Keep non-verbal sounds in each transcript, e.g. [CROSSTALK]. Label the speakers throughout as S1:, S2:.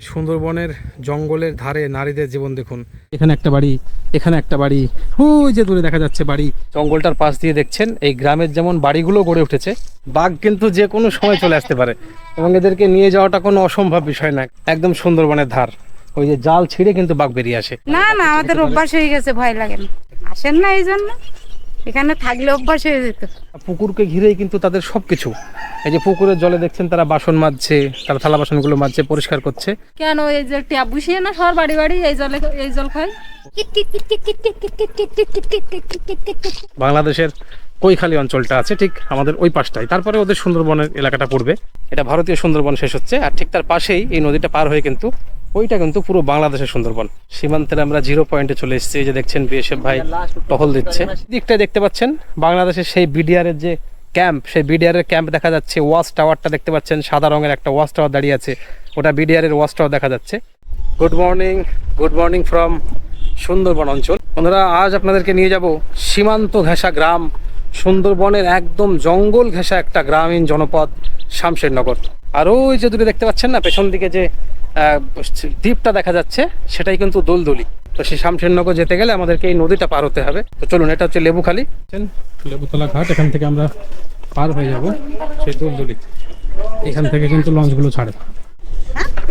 S1: সুন্দরবনের জঙ্গলের ধারে নারীদের জীবন দেখুন। এখানে একটা বাড়ি এখানে একটা বাড়ি। ওই যে দূরে দেখা যাচ্ছে বাড়ি। জঙ্গলটার পাশ দিয়ে দেখছেন এই গ্রামের যেমন বাড়িগুলো গড়ে উঠেছে বাঘ কিন্তু যে কোনো সময় চলে আসতে পারে। এবং এদেরকে নিয়ে যাওয়াটা কোনো অসম্ভব বিষয় না একদম সুন্দরবনের ধার। ওই যে জাল ছিঁড়ে কিন্তু বাঘ বেরিয়ে আসে।
S2: না না আমাদের অভ্যাস হয়ে গেছে ভয় লাগে না। আসেন না এই জন্য। এখানে থাকলে অভ্যাস হয়ে যেত
S1: পুকুরকে ঘিরেই কিন্তু তাদের সবকিছু এই যে পুকুরের জলে দেখছেন তারা বাসন মাজছে তারা থালা বাসনগুলো মাজছে পরিষ্কার করছে
S3: কেন এই যে ট্যাপ বসিয়ে না সবার বাড়ি বাড়ি এই জলে এই জল খায়
S1: বাংলাদেশের কৈখালী অঞ্চলটা আছে, ঠিক আমাদের ওই পাশটাই তারপরে ওদের সুন্দরবনের এলাকাটা পড়বে। এটা ভারতীয় সুন্দরবন শেষ হচ্ছে, আর ঠিক তার পাশেই এই নদীটা পার হয়ে কিন্তু ওইটা কিন্তু পুরো বাংলাদেশের সুন্দরবন। সীমান্তের আমরা জিরো পয়েন্টে চলে এসেছি যে দেখছেন বিএসএফ ভাই টহল দিচ্ছে। দিকটা দেখতে পাচ্ছেন, বাংলাদেশের সেই বিডিআর এর যে ক্যাম্প সেই বিডিআর এর ক্যাম্প দেখা যাচ্ছে ওয়াচ টাওয়ারটা দেখতে পাচ্ছেন, সাদা রঙের একটা ওয়াচ টাওয়ার দাঁড়িয়ে আছে, ওটা বিডিআর এর ওয়াচ টাওয়ার দেখা যাচ্ছে। Good morning good morning from Sundarban অঞ্চল। বন্ধুরা, আজ আপনাদেরকে নিয়ে যাব সীমান্ত ঘেঁষা গ্রাম সুন্দরবনের একদম জঙ্গল ঘেঁষা একটা গ্রামীণ জনপদ শামশেরনগর। আর ওই যে দূরে দেখতে পাচ্ছেন না পেছন দিকে যে দ্বীপটা দেখা যাচ্ছে সেটাই কিন্তু দোলদলি। তো সেই শামশেরনগর যেতে গেলে আমাদেরকে এই নদীটা পার হতে হবে। তো চলুন এটা হচ্ছে লেবুখালি। লেবুতলা ঘাট এখান থেকে আমরা পার হয়ে যাব সেই দোলদলি। এখান থেকে কিন্তু লঞ্চগুলো ছাড়ে।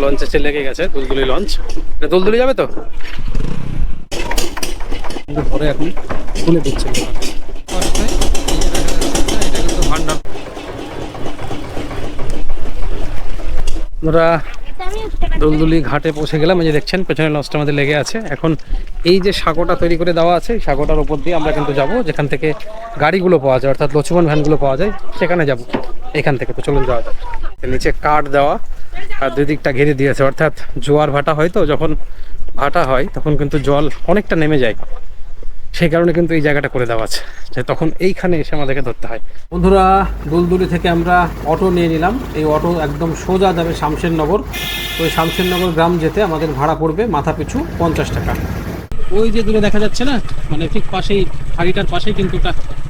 S1: লঞ্চে এসে লেগে গেছে দুলদুলি লঞ্চ। এটা দুলদুলি যাবে তো? পরে এখন খুলে দিচ্ছে। আমরা দোলদুলি ঘাটে পৌঁছে গেলাম। যে দেখছেন, পেছনে লঞ্চটা আমাদের লেগে আছে। এখন এই যে সাঁকোটা তৈরি করে দেওয়া আছে, এই সাঁকোটার উপর দিয়ে আমরা কিন্তু যাব। যেখান থেকে গাড়িগুলো পাওয়া যায়, অর্থাৎ লক্ষ্মণ ভ্যানগুলো পাওয়া যায়, সেখানে যাব। এখান থেকে তো চলুন যাওয়া যাক। নিচে কাঠ দেওয়া, আর দুই দিকটা ঘিরে দিয়েছে অর্থাৎ জোয়ার ভাটা হয় তো, যখন ভাটা হয়, তখন কিন্তু জল অনেকটা নেমে যায়। সেই কারণে কিন্তু এই জায়গাটা করে দেওয়া আছে, যে তখন এইখানে এসে আমাদেরকে ধরতে হয়। বন্ধুরা, দুলদুলি থেকে আমরা অটো নিয়ে নিলাম। এই অটো একদম সোজা যাবে শামশেরনগর। ওই শামশেরনগর গ্রাম যেতে আমাদের ভাড়া পড়বে মাথা পিছু পঞ্চাশ টাকা। ওই যে দূরে দেখা যাচ্ছে না? মানে ঠিক পাশেই ফাঁড়িটার পাশেই কিন্তু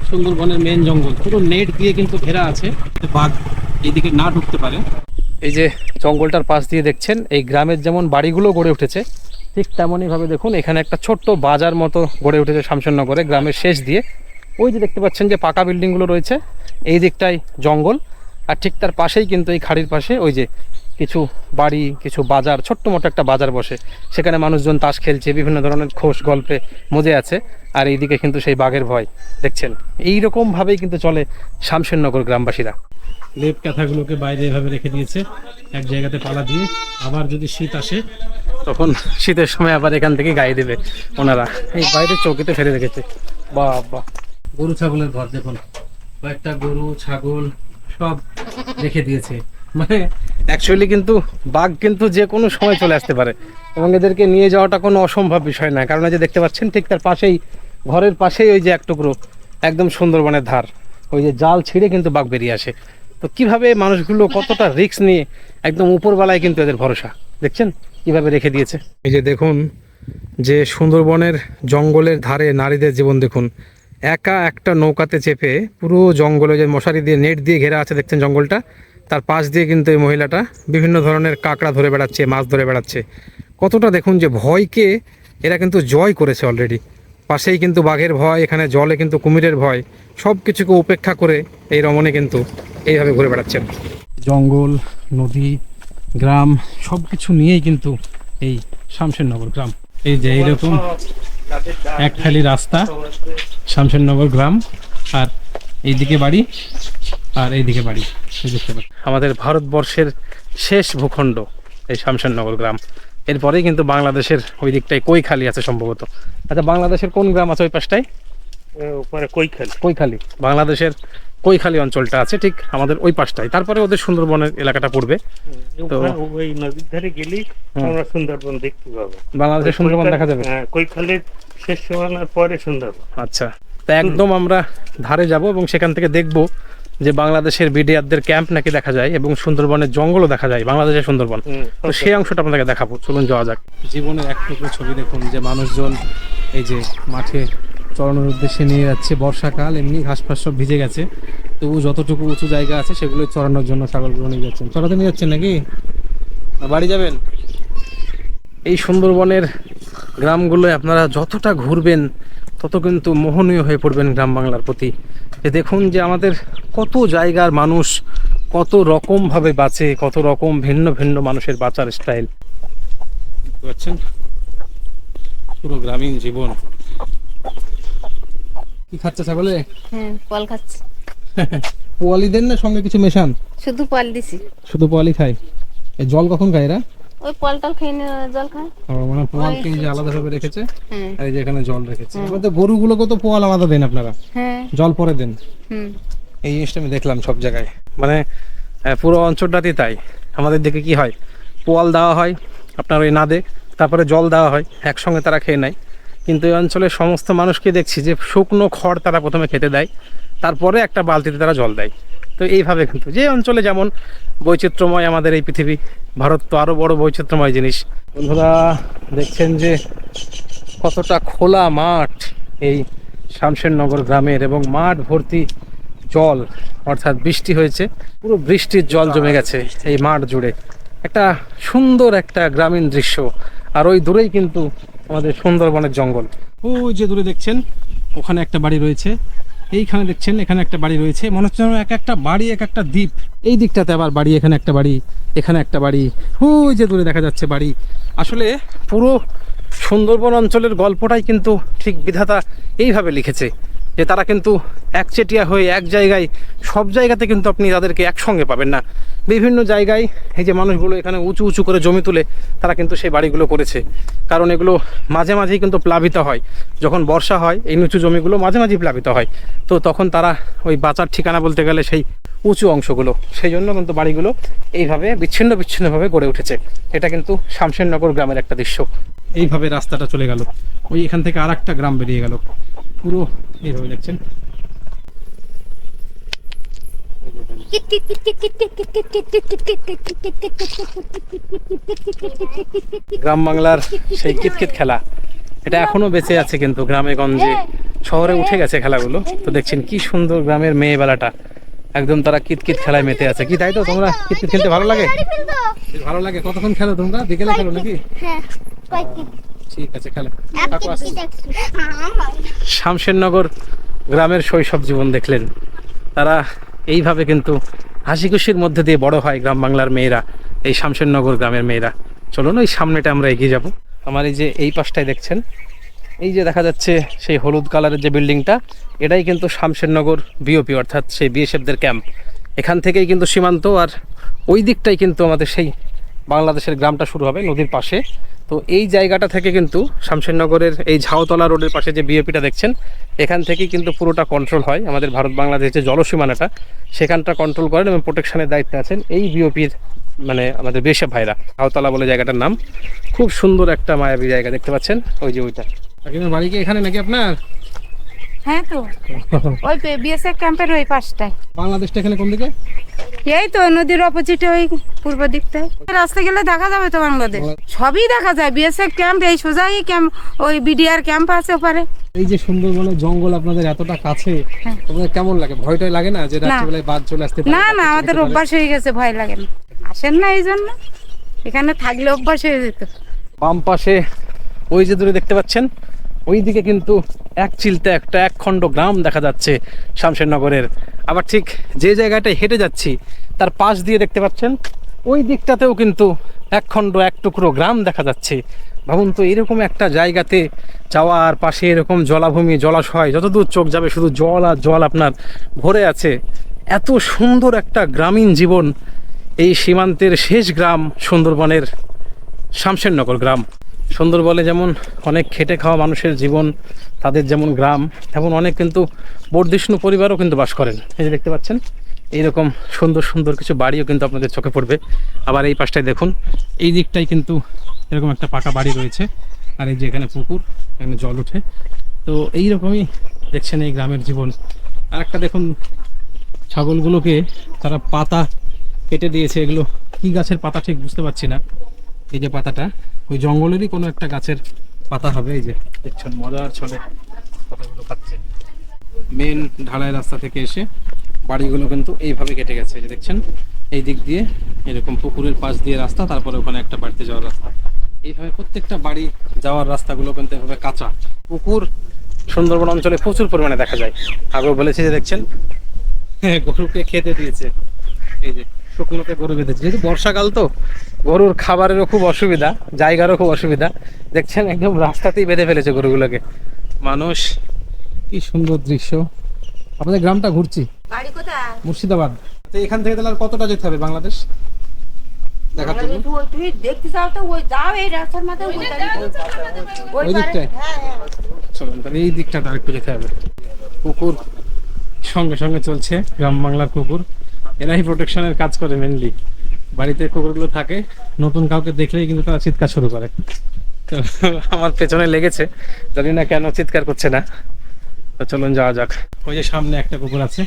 S1: সুন্দরবনের মেন জঙ্গল। পুরো নেট দিয়ে কিন্তু ঘেরা আছে। বাঘ এইদিকে না ঢুকতে পারে। এই যে জঙ্গলটার পাশ দিয়ে দেখছেন, এই গ্রামের যেমন বাড়িগুলো গড়ে উঠেছে ঠিক তেমনই ভাবে দেখুন, এখানে একটা ছোট্ট বাজার মতো গড়ে উঠেছে শামশেরনগরে গ্রামের শেষ দিয়ে। ওই যে দেখতে পাচ্ছেন যে পাকা বিল্ডিংগুলো রয়েছে, এই দিকটাই জঙ্গল। আর ঠিক তার পাশেই কিন্তু এই খাড়ির পাশে ওই যে কিছু বাড়ি, কিছু বাজার, ছোট্ট মোটো একটা বাজার বসে। সেখানে মানুষজন তাস খেলছে, বিভিন্ন ধরনের খোশ গল্পে মজে আছে। আর এইদিকে কিন্তু সেই বাঘের ভয়, দেখছেন? এই রকম ভাবেই কিন্তু চলে শামশেরনগর গ্রামবাসীরা। লেপ কাঁথাগুলোকে বাইরে এভাবে রেখে দিয়েছে, এক জায়গাতে পালা দিয়ে। আবার যদি শীত আসে তখন শীতের সময় আবার এখান থেকে গায়ে দেবে ওনারা। এই বাইরে চৌকিতে ফেলে রেখেছে। বাবা। গরু ছাগলের ঘর দেখুন। কয়েকটা গরু ছাগল সব রেখে দিয়েছে। মানে অ্যাকচুয়ালি কিন্তু বাঘ কিন্তু যে কোনো সময় চলে আসতে পারে। এবং এদেরকে নিয়ে যাওয়াটা কোনো অসম্ভব বিষয় না কারণ যে দেখতে পাচ্ছেন ঠিক তার পাশেই ঘরের পাশেই ওই যে এক টুকরো একদম সুন্দরবনের ধার। ওই যে জাল ছিঁড়ে কিন্তু বাঘ বেরিয়ে আসে। তো কীভাবে মানুষগুলো কতটা রিস্ক নিয়ে একদম উপরবেলায় কিন্তু এদের ভরসা? দেখছেন? কীভাবে রেখে দিয়েছে? এই যে দেখুন যে সুন্দরবনের জঙ্গলের ধারে নারীদের জীবন দেখুন। একা একটা নৌকাতে চেপে পুরো জঙ্গলে যে মশারি দিয়ে নেট দিয়ে ঘেরা আছে দেখছেন জঙ্গলটা? তার পাশ দিয়ে কিন্তু এই মহিলাটা বিভিন্ন ধরনের কাঁকড়া ধরে বেড়াচ্ছে মাছ ধরে বেড়াচ্ছে। কতটা দেখুন যে ভয়কে এরা কিন্তু জয় করেছে অলরেডি পাশেই কিন্তু বাঘের ভয় এখানে জলে কিন্তু কুমিরের ভয় সব কিছুকে উপেক্ষা করে এই রমণে কিন্তু এইভাবে ঘুরে বেড়াচ্ছেন। জঙ্গল নদী গ্রাম সব কিছু নিয়েই কিন্তু এই শামশেরনগর গ্রাম। এই যে এইরকম এক খালি রাস্তা শামশেরনগর গ্রাম আর এইদিকে বাড়ি আর এইদিকে বাড়ি। দেখতে। আমাদের ভারতবর্ষের শেষ ভূখণ্ড এই শামশেরনগর গ্রাম। এরপরেই কিন্তু বাংলাদেশের ওই দিকটায় কৈখালি আছে সম্ভবত। আচ্ছা বাংলাদেশের কোন গ্রাম আছে ওই পাশটায়?
S4: উপরে কৈখাল।
S1: কৈখালি। বাংলাদেশের কৈখালি অঞ্চলটা আছে ঠিক আমাদের ওই পাশটায়। তারপরে ওদের সুন্দরবনের এলাকাটা পড়বে।
S4: ওখানে ওই নদীর ধারে গেলেই আমরা সুন্দরবন দেখতে পাবো।
S1: বাংলাদেশের সুন্দরবন দেখা যাবে?
S4: হ্যাঁ কৈখালের শেষ সীমানার পরে সুন্দরবন।
S1: আচ্ছা তা একদম আমরা ধারে যাব এবং সেখান থেকে দেখব যে বাংলাদেশের বিডিআরদের ক্যাম্প নাকি দেখা যায় এবং সুন্দরবনের জঙ্গলও দেখা যায় বাংলাদেশের সুন্দরবন। তো সেই অংশটা আপনাদেরকে দেখাবো চলুন যাওয়া যাক। জীবনের এক টুকরো ছবি দেখুন যে মানুষজন এই যে মাঠে চড়ানোর উদ্দেশ্যে নিয়ে যাচ্ছে বর্ষাকাল, এমনি ঘাস ফাস সব ভিজে গেছে। তবু যতটুকু উঁচু জায়গা আছে সেগুলো চড়ানোর জন্য ছাগলগুলো নিয়ে যাচ্ছেন। চড়াতে নিয়ে যাচ্ছেন নাকি? বাড়ি যাবেন? এই সুন্দরবনের গ্রামগুলোয় আপনারা যতটা ঘুরবেন, তত কিন্তু মোহনীয় হয়ে পড়বেন গ্রাম বাংলার প্রতি। যে দেখুন যে আমাদের কত জায়গার মানুষ কত রকমভাবে বাঁচে, কত রকম ভিন্ন ভিন্ন মানুষের বাঁচার স্টাইল দেখতে পাচ্ছেন? পুরো গ্রামীণ জীবন। কি খাচ্ছে ছাগলে?
S2: হ্যাঁ পল খাচ্ছে। [LAUGHS]
S1: পোয়ালি দেন না সঙ্গে কিছু মেশান?
S2: শুধু পল দিছি।
S1: শুধু পোয়ালি খায়? এই জল কখন খায় এরা?
S2: ওই পল টল খেয়ে জল খায়।
S1: ও, মানে পোয়ালকে এই যে আলাদাভাবে রেখেছে
S2: হ্যাঁ।
S1: আর এই যে এখানে জল রেখেছে। এবার তো গরুগুলোকে তো পোয়াল আলাদা দেন আপনারা?
S2: হ্যাঁ।
S1: জল পরে দেন?
S2: হুম।
S1: এই জিনিসটা আমি দেখলাম সব জায়গায়। মানে পুরো অঞ্চলটাতেই তাই। আমাদের দিকে কি হয়? পোয়াল দেওয়া হয় আপনার ওই নাদে তারপরে জল দেওয়া হয় একসঙ্গে তারা খেয়ে নেয়। কিন্তু এই অঞ্চলের সমস্ত মানুষকে দেখছি যে শুকনো খড় তারা প্রথমে খেতে দেয়, তারপরে একটা বালতিতে তারা জল দেয়। তো এইভাবে কিন্তু যে অঞ্চলে যেমন বৈচিত্র্যময় আমাদের এই পৃথিবী, ভারত তো আরও বড় বৈচিত্র্যময় জিনিস। বন্ধুরা, দেখছেন যে কতটা খোলা মাঠ এই শামশেরনগর গ্রামের এবং মাঠ ভর্তি জল, অর্থাৎ বৃষ্টি হয়েছে, পুরো বৃষ্টির জল জমে গেছে এই মাঠ জুড়ে। একটা সুন্দর একটা গ্রামীণ দৃশ্য। আর ওই দূরেই কিন্তু আমাদের সুন্দরবনের জঙ্গল। ওই যে দূরে দেখছেন, ওখানে একটা বাড়ি রয়েছে। এইখানে দেখছেন, এখানে একটা বাড়ি রয়েছে। মনে হচ্ছে এক একটা বাড়ি, এক একটা দ্বীপ। এই দিকটাতে আবার বাড়ি, এখানে একটা বাড়ি, এখানে একটা বাড়ি। ওই যে দূরে দেখা যাচ্ছে বাড়ি। আসলে পুরো সুন্দরবন অঞ্চলের গল্পটাই কিন্তু ঠিক বিধাতা এইভাবে লিখেছে। যে তারা কিন্তু একচেটিয়া হয়ে এক জায়গায়, সব জায়গাতে কিন্তু আপনি তাদেরকে একসঙ্গে পাবেন না। বিভিন্ন জায়গায় এই যে মানুষগুলো এখানে উঁচু উঁচু করে জমি তুলে, তারা কিন্তু সেই বাড়িগুলো করেছে। কারণ এগুলো মাঝে মাঝেই কিন্তু প্লাবিত হয়। যখন বর্ষা হয়, এই নিচু জমিগুলো মাঝে মাঝেই প্লাবিত হয়। তো তখন তারা ওই বাঁচার ঠিকানা বলতে গেলে সেই উঁচু অংশগুলো, সেই জন্য কিন্তু বাড়িগুলো এইভাবে বিচ্ছিন্ন বিচ্ছিন্নভাবে গড়ে উঠেছে। এটা কিন্তু শামশেরনগর গ্রামের একটা দৃশ্য। এইভাবে রাস্তাটা চলে গেল। ওই এখান থেকে আর একটা গ্রাম বেরিয়ে গেল। পুরো এইভাবে দেখছেন? গ্রাম বাংলার সেই কিতকিত খেলা। এটা এখনও বেঁচে আছে কিন্তু গ্রামে গঞ্জে। শহরে উঠে গেছে খেলাগুলো। তো দেখছেন কি সুন্দর গ্রামের মেয়ে বেলাটা একদম তারা কিতকিত খেলায় মেতে আছে। কি তাই তো? তোমরা কিতকিত খেলতে ভালো লাগে? ভালো লাগে। কতক্ষণ খেলো তোমরা? বিকেলে খেলো নাকি?
S5: হ্যাঁ
S1: ঠিক আছে খেলো।
S5: একশো
S1: শামশেরনগর গ্রামের শৈশব জীবন দেখলেন। তারা এইভাবে কিন্তু হাসি খুশির মধ্যে দিয়ে বড় হয় গ্রাম বাংলার মেয়েরা এই শামশেরনগর গ্রামের মেয়েরা। চলুন ওই সামনেটা আমরা এগিয়ে যাব। আমার এই যে এই পাশটায় দেখছেন এই যে দেখা যাচ্ছে সেই হলুদ কালারের যে বিল্ডিংটা এটাই কিন্তু শামশেরনগর বিওপি অর্থাৎ সেই বিএসএফদের ক্যাম্প। এখান থেকেই কিন্তু সীমান্ত আর ওই দিকটাই কিন্তু আমাদের সেই বাংলাদেশের গ্রামটা শুরু হবে নদীর পাশে। তো এই জায়গাটা থেকে কিন্তু শামশেরনগরের এই ঝাউতলা রোডের পাশে যে বিএপিটা দেখছেন, এখান থেকেই কিন্তু পুরোটা কন্ট্রোল হয়। আমাদের ভারত বাংলাদেশ যে জলসীমানাটা, সেখানটা কন্ট্রোল করেন এবং প্রোটেকশনের দায়িত্বে আছেন এই বিওপির মানে আমাদের বেশে ভাইরা। ঝাউতলা বলে জায়গাটার নাম। খুব সুন্দর একটা মায়াবী জায়গা দেখতে পাচ্ছেন। ওই যে ওইটা। বাড়ি কি এখানে নাকি আপনার?
S2: হ্যাঁ তো। ওই বিএসএফ ক্যাম্পের ওই পাশটায়।
S1: বাংলাদেশটা এখানে কোন দিকে?
S2: এই তো নদীর অপোজিটে ওই পূর্ব দিকটায়। রাস্তা গেলে দেখা যাবে তো বাংলাদেশ। সবই দেখা যায়। বিএসএফ ক্যাম্প এই সোজাই ক্যাম্প ওই বিডিআর ক্যাম্প আছে ওপারে।
S1: এই যে সুন্দরবনের জঙ্গল আপনাদের এতটা কাছে
S2: হ্যাঁ।
S1: তোমাদের কেমন লাগে? ভয়টাই লাগে না যে রাত্রিবেলায় বাদ চলে আসতে
S2: না না আমাদের অভ্যাস হয়ে গেছে ভয় লাগে না। আসেন না এই জন্য। এখানে থাকলে অভ্যাস হয়ে যেত।
S1: বাম পাশে ওই যে দূরে দেখতে পাচ্ছেন ওই দিকে কিন্তু এক চিলতে একটা এক খণ্ড গ্রাম দেখা যাচ্ছে শামশেরনগরের। আবার ঠিক যে জায়গাটায় হেঁটে যাচ্ছি, তার পাশ দিয়ে দেখতে পাচ্ছেন, ওই দিকটাতেও কিন্তু এক খণ্ড এক টুকরো গ্রাম দেখা যাচ্ছে। ভাবুন তো, এরকম একটা জায়গাতে যাওয়ার পাশে এরকম জলাভূমি, জলাশয়, যতদূর চোখ যাবে শুধু জল আর জল আপনার ভরে আছে। এত সুন্দর একটা গ্রামীণ জীবন, এই সীমান্তের শেষ গ্রাম সুন্দরবনের শামশেরনগর গ্রাম। সুন্দরবনে যেমন অনেক খেটে খাওয়া মানুষের জীবন, তাদের যেমন গ্রাম, তেমন অনেক কিন্তু বর্ধিষ্ণু পরিবারও কিন্তু বাস করেন। এই যে দেখতে পাচ্ছেন, এইরকম সুন্দর সুন্দর কিছু বাড়িও কিন্তু আপনাদের চোখে পড়বে। আবার এই পাশটায় দেখুন, এই দিকটাই কিন্তু এরকম একটা পাকা বাড়ি রয়েছে, আর এই যে এখানে পুকুর, এখানে জল ওঠে। তো এই রকমই দেখছেন এই গ্রামের জীবন। আর একটা দেখুন, ছাগলগুলোকে তারা পাতা কেটে দিয়েছে। এগুলো কি গাছের পাতা ঠিক বুঝতে পারছি না। এই যে পাতাটা ওই জঙ্গলেরই কোনো একটা গাছের পাতা হবে এই যে। দেখছেন মজার ছলে পাতাগুলো খাচ্ছে মেন ঢালাই রাস্তা থেকে এসে বাড়িগুলো কিন্তু এইভাবে কেটে গেছে যে দেখছেন? এই দিক দিয়ে এরকম পুকুরের পাশ দিয়ে রাস্তা তারপরে ওখানে একটা বাড়িতে যাওয়ার রাস্তা। এইভাবে প্রত্যেকটা বাড়ি যাওয়ার রাস্তাগুলো কিন্তু এভাবে কাঁচা। পুকুর সুন্দরবন অঞ্চলে প্রচুর পরিমাণে দেখা যায়। আগেও বলেছি যে দেখছেন? হ্যাঁ, গরুকে খেতে দিয়েছে। এই যে শুকনোতে গরু বেঁধেছে। যেহেতু বর্ষাকাল তো গরুর খাবারেরও খুব অসুবিধা জায়গারও খুব অসুবিধা। দেখছেন একদম রাস্তাতেই বেঁধে ফেলেছে গরুগুলোকে। মানুষ কি সুন্দর দৃশ্য। আপনাদের গ্রামটা ঘুরছি।
S2: বাড়ি কোথায়?
S1: মুর্শিদাবাদ। তো এখান থেকে তাহলে আর কতটা যেতে হবে বাংলাদেশ?
S2: এই
S1: এই দিকটাতে আরেকটু যেতে হবে। কুকুর সঙ্গে সঙ্গে চলছে গ্রাম বাংলার কুকুর এরাই প্রোটেকশনের কাজ করে মেনলি বাড়িতে কুকুরগুলো থাকে নতুন কাউকে দেখলেই কিন্তু তারা চিৎকার শুরু করে। [LAUGHS] আমার পেছনে লেগেছে জানি না কেন চিৎকার করছে না। তো চলুন যাওয়া যাক। ওই যে সামনে একটা কুকুর আছে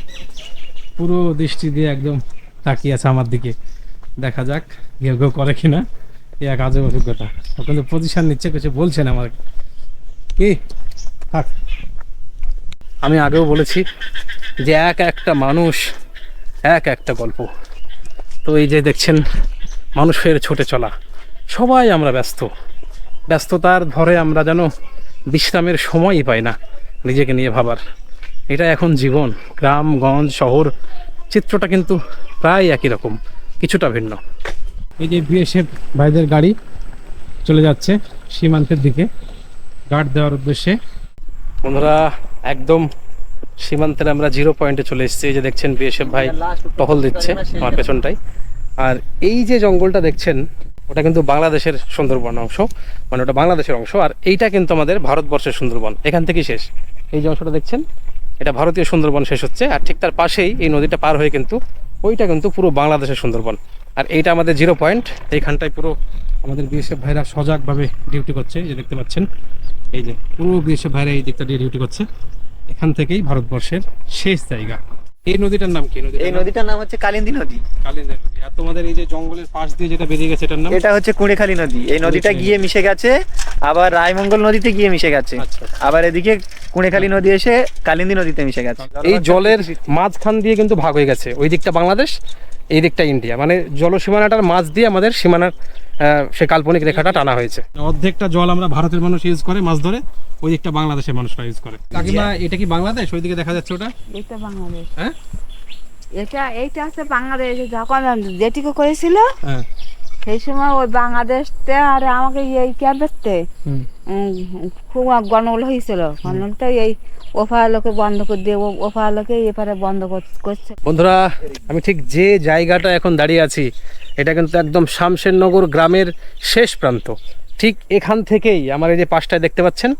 S1: পুরো দৃষ্টি দিয়ে একদম তাকিয়ে আছে আমার দিকে। দেখা যাক কেউ কেউ করে কিনা এই এক আজব অভিজ্ঞতা। ও কিন্তু পজিশন নিচ্ছে কিছু বলছেন আমার কি? থাক। আমি আগেও বলেছি যে এক একটা মানুষ এক একটা গল্প। তো এই যে দেখছেন মানুষের ছুটে চলা। সবাই আমরা ব্যস্ত। ব্যস্ততার ভরে আমরা যেন বিশ্রামের সময়ই পাই না নিজেকে নিয়ে ভাবার। এটা এখন জীবন, গ্রাম, গঞ্জ, শহর, চিত্রটা কিন্তু প্রায় একই রকম, কিছুটা ভিন্ন। এই যে বিএসএফ ভাইদের গাড়ি চলে যাচ্ছে সীমান্তের দিকে গার্ড দেওয়ার উদ্দেশ্যে। বন্ধুরা, একদম সীমান্তের আমরা জিরো পয়েন্টে চলে এসেছি। এই যে দেখছেন বিএসএফ ভাই টহল দিচ্ছে আমার পেছনটাই। আর এই যে জঙ্গলটা দেখছেন ওটা কিন্তু বাংলাদেশের সুন্দরবন অংশ মানে ওটা বাংলাদেশের অংশ। আর এইটা কিন্তু আমাদের ভারতবর্ষের সুন্দরবন। এখান থেকেই শেষ। এই যে অংশটা দেখছেন এটা ভারতীয় সুন্দরবন শেষ হচ্ছে। আর ঠিক তার পাশেই এই নদীটা পার হয়ে কিন্তু ওইটা কিন্তু পুরো বাংলাদেশের সুন্দরবন। আর এইটা আমাদের জিরো পয়েন্ট এইখানটায় পুরো আমাদের বিএসএফ ভাইরা সজাগভাবে ডিউটি করছে। এই যে দেখতে পাচ্ছেন এই যে পুরো বিএসএফ ভাইরা এই দিকটা দিয়ে ডিউটি করছে। এখান থেকেই ভারতবর্ষের শেষ জায়গা। এই নদীটার নাম কি? নদীটার
S5: এই নদীটার নাম হচ্ছে কালিন্দী নদী।
S1: কালিন্দা নদী। আর তোমাদের এই যে জঙ্গলের পাশ দিয়ে যেটা বেরিয়ে গেছে এটার নাম?
S5: এটা হচ্ছে কুড়েখালী নদী। এই নদীটা গিয়ে মিশে গেছে আবার রায়মঙ্গল নদীতে গিয়ে মিশে গেছে।
S1: আচ্ছা।
S5: আবার এদিকে কুড়েখালী নদী এসে কালিন্দী নদীতে মিশে গেছে।
S1: এই জলের মাঝখান দিয়ে কিন্তু ভাগ হয়ে গেছে। ওই দিকটা বাংলাদেশ এই দিকটা ইন্ডিয়া। মানে জলসীমানাটার মাঝ দিয়ে আমাদের সীমানার সে কাল্পনিক রেখাটা টানা হয়েছে। অর্ধেকটা জল আমরা ভারতের মানুষ ইউজ করে মাছ ধরে ওই দিকটা বাংলাদেশের মানুষরা ইউজ করে। কাকিমা এটা কি বাংলাদেশ? ওই দিকে দেখা যাচ্ছে ওটা?
S2: এটা বাংলাদেশ।
S1: হ্যাঁ?
S2: এটা এইটা আছে বাংলাদেশ যখন যেটিকে করেছিল
S1: হ্যাঁ।
S2: সেই সময় ওই বাংলাদেশতে আর আমাকে এই ক্যাম্পেতে খুব গন্ডগোল হয়েছিল। গন্ডগোলটা এই ওফা লোকে বন্ধ করে দিয়ে ও- ওফা লোকে এপারে বন্ধ কর- করছে।
S1: বন্ধুরা আমি ঠিক যে জায়গাটা এখন দাঁড়িয়ে আছি এটা কিন্তু একদম শামশেরনগর গ্রামের শেষ প্রান্ত। ঠিক এখান থেকেই আমার এই যে পাশটায় দেখতে পাচ্ছেন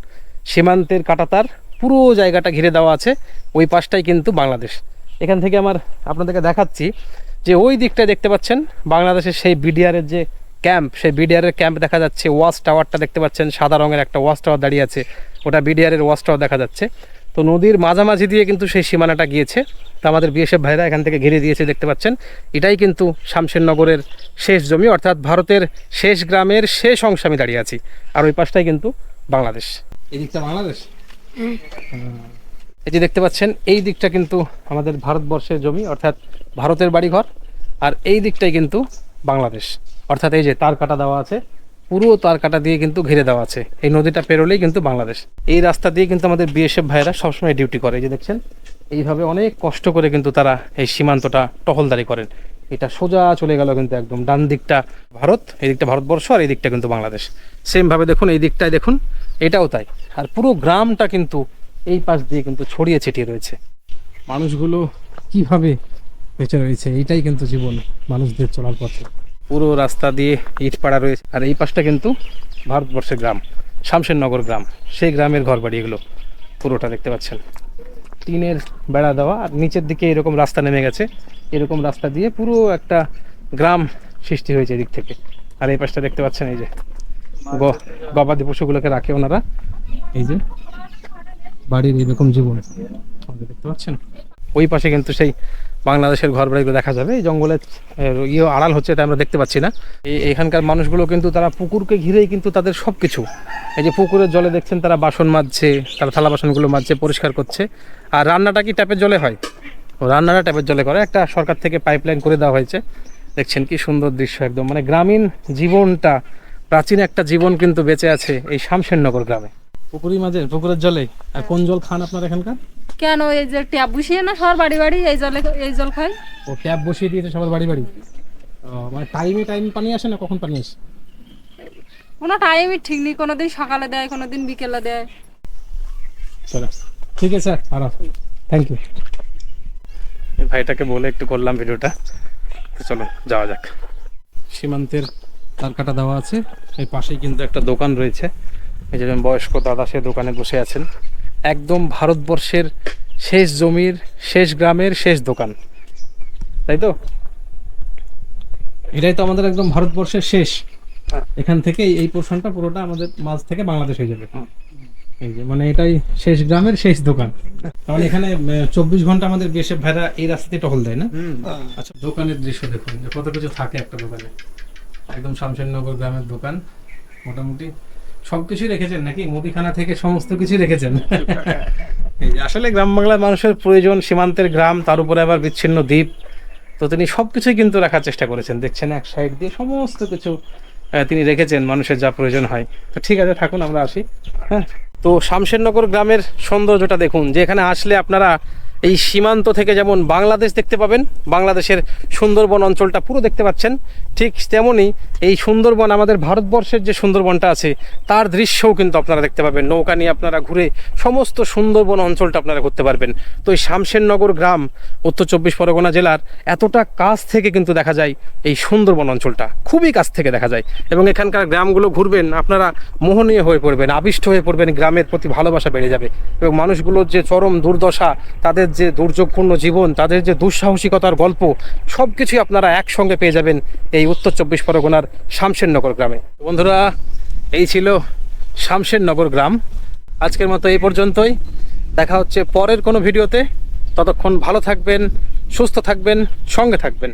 S1: সীমান্তের কাটাতার পুরো জায়গাটা ঘিরে দেওয়া আছে ওই পাশটাই কিন্তু বাংলাদেশ। এখান থেকে আমার আপনাদেরকে দেখাচ্ছি যে ওই দিকটায় দেখতে পাচ্ছেন বাংলাদেশের সেই বিডিআরের যে ক্যাম্প সেই বিডিআরের ক্যাম্প দেখা যাচ্ছে ওয়াচ টাওয়ারটা দেখতে পাচ্ছেন সাদা রঙের একটা ওয়াচ টাওয়ার দাঁড়িয়ে আছে ওটা বিডিআরের ওয়াচ টাওয়ার দেখা যাচ্ছে। তো নদীর মাঝামাঝি দিয়ে কিন্তু সেই সীমানাটা গিয়েছে তো আমাদের বিএসএফ ভাইরা এখান থেকে ঘিরে দিয়েছে দেখতে পাচ্ছেন। এটাই কিন্তু শামশেরনগরের শেষ জমি অর্থাৎ ভারতের শেষ গ্রামের শেষ অংশে আমি দাঁড়িয়ে আছি। আর ওই পাশটাই কিন্তু বাংলাদেশ। এই দিকটা বাংলাদেশ এই যে দেখতে পাচ্ছেন, এই দিকটা কিন্তু আমাদের ভারতবর্ষের জমি, অর্থাৎ ভারতের বাড়িঘর, আর এই দিকটাই কিন্তু বাংলাদেশ। অর্থাৎ এই যে তার কাটা দেওয়া আছে, পুরো তার কাটা দিয়ে কিন্তু ঘিরে দেওয়া আছে। এই নদীটা পেরোলেই কিন্তু বাংলাদেশ। এই রাস্তা দিয়ে কিন্তু আমাদের বিএসএফ ভাইয়েরা সবসময় ডিউটি করে। এই যে দেখছেন, এইভাবে অনেক কষ্ট করে কিন্তু তারা এই সীমান্তটা টহলদারি করেন। এটা সোজা চলে গেল কিন্তু একদম ডান দিকটা ভারত, এই দিকটা ভারতবর্ষ, আর এই দিকটা কিন্তু বাংলাদেশ। সেমভাবে দেখুন, এই দিকটায় দেখুন, এটাও তাই। আর পুরো গ্রামটা কিন্তু এই পাশ দিয়ে কিন্তু ছড়িয়ে ছিটিয়ে রয়েছে। মানুষগুলো কীভাবে বেঁচে রয়েছে এইটাই কিন্তু জীবন মানুষদের চলার পথে। পুরো রাস্তা দিয়ে ইট পাড়া রয়েছে। আর এই পাশটা কিন্তু ভারতবর্ষের গ্রাম শামশেরনগর গ্রাম। সেই গ্রামের ঘর বাড়ি এগুলো পুরোটা দেখতে পাচ্ছেন। টিনের বেড়া দেওয়া আর নিচের দিকে এরকম রাস্তা নেমে গেছে। এরকম রাস্তা দিয়ে পুরো একটা গ্রাম সৃষ্টি হয়েছে এদিক থেকে। আর এই পাশটা দেখতে পাচ্ছেন এই যে গ- গবাদি পশুগুলোকে রাখে ওনারা। এই যে বাড়ির এরকম জীবন। দেখতে পাচ্ছেন? ওই পাশে কিন্তু সেই বাংলাদেশের ঘর বাড়িগুলো দেখা যাবে। এই জঙ্গলের ইয়ে আড়াল হচ্ছে এটা আমরা দেখতে পাচ্ছি না। এখানকার মানুষগুলো কিন্তু তারা পুকুরকে ঘিরেই কিন্তু তাদের সব কিছু এই যে পুকুরের জলে দেখছেন তারা বাসন মাজছে, তারা থালা বাসনগুলো মাজছে, পরিষ্কার করছে। আর রান্নাটা কি ট্যাপের জলে হয়? রান্নাটা ট্যাপের জলে করে। একটা সরকার থেকে পাইপলাইন করে দেওয়া হয়েছে। দেখছেন কি সুন্দর দৃশ্য একদম। মানে গ্রামীণ জীবনটা, প্রাচীন একটা জীবন কিন্তু বেঁচে আছে এই শামশেরনগর গ্রামে। পুকুরি মাঝে পুকুরের জলে। আর কোন জল খান আপনার এখানকার?
S3: কেন এই যে ট্যাপ বসিয়ে না সবার বাড়ি বাড়ি এই জলে এই জল খাই
S1: ও ট্যাপ বসিয়ে দিয়েছে সবার বাড়ি বাড়ি? ও, মানে টাইমে টাইম পানি আসে না কখন পানি আসে?
S3: কোনো টাইমই ঠিক নেই কোনোদিন সকালে দেয় কোনোদিন বিকেলে দেয়।
S1: চলো। ঠিক আছে স্যার আর থ্যাংক ইউ ভাইটাকে বলে একটু করলাম ভিডিওটা। তো চলো যাওয়া যাক। সীমান্তের তার কাটা দেওয়া আছে। এই পাশেই কিন্তু একটা দোকান রয়েছে। এই যে বয়স্ক দাদা সে দোকানে বসে আছেন। একদম ভারতবর্ষের শেষ জমির শেষ গ্রামের শেষ দোকান। তাই তো? এটাই তো আমাদের একদম ভারতবর্ষের শেষ। এখান থেকে এই পোর্শনটা পুরোটা আমাদের মাঝ থেকে বাংলাদেশ হয়ে যাবে। এই যে মানে এটাই শেষ গ্রামের শেষ দোকান। তাহলে এখানে চব্বিশ ঘণ্টা আমাদের বেশে ভাইরা এই রাস্তাতে টহল দেয় না? আচ্ছা দোকানের দৃশ্য দেখুন যে কত কিছু থাকে একটা দোকানে। একদম শামশেরনগর গ্রামের দোকান মোটামুটি। সবকিছুই রেখেছেন নাকি? মুদিখানা থেকে সমস্ত কিছু রেখেছেন? আসলে গ্রাম বাংলার মানুষের প্রয়োজন, সীমান্তের গ্রাম, তার উপরে আবার বিচ্ছিন্ন দ্বীপ, তো তিনি সব কিছুই কিন্তু রাখার চেষ্টা করেছেন। দেখছেন এক সাইড দিয়ে সমস্ত কিছু তিনি রেখেছেন মানুষের যা প্রয়োজন হয়। তো ঠিক আছে, থাকুন, আমরা আসি। হ্যাঁ? তো শামশেরনগর গ্রামের সৌন্দর্যটা দেখুন যে এখানে আসলে আপনারা এই সীমান্ত থেকে যেমন বাংলাদেশ দেখতে পাবেন, বাংলাদেশের সুন্দরবন অঞ্চলটা পুরো দেখতে পাচ্ছেন, ঠিক তেমনই এই সুন্দরবন আমাদের ভারতবর্ষের যে সুন্দরবনটা আছে, তার দৃশ্যও কিন্তু আপনারা দেখতে পাবেন। নৌকা নিয়ে আপনারা ঘুরে সমস্ত সুন্দরবন অঞ্চলটা আপনারা করতে পারবেন। তো এই শামশেরনগর গ্রাম, উত্তর চব্বিশ পরগনা জেলার এতটা কাছ থেকে কিন্তু দেখা যায় এই সুন্দরবন অঞ্চলটা। খুবই কাছ থেকে দেখা যায়। এবং এখানকার গ্রামগুলো ঘুরবেন, আপনারা মোহনীয় হয়ে পড়বেন, আবিষ্ট হয়ে পড়বেন, গ্রামের প্রতি ভালোবাসা বেড়ে যাবে। এবং মানুষগুলোর যে চরম দুর্দশা, তাদের যে দুর্যোগপূর্ণ জীবন, তাদের যে দুঃসাহসিকতার গল্প সব কিছুই আপনারা একসঙ্গে পেয়ে যাবেন এই উত্তর চব্বিশ পরগনার শামশেরনগর গ্রামে। বন্ধুরা, এই ছিল শামশেরনগর গ্রাম। আজকের মতো এই পর্যন্তই। দেখা হচ্ছে পরের কোনো ভিডিওতে। ততক্ষণ ভালো থাকবেন, সুস্থ থাকবেন, সঙ্গে থাকবেন।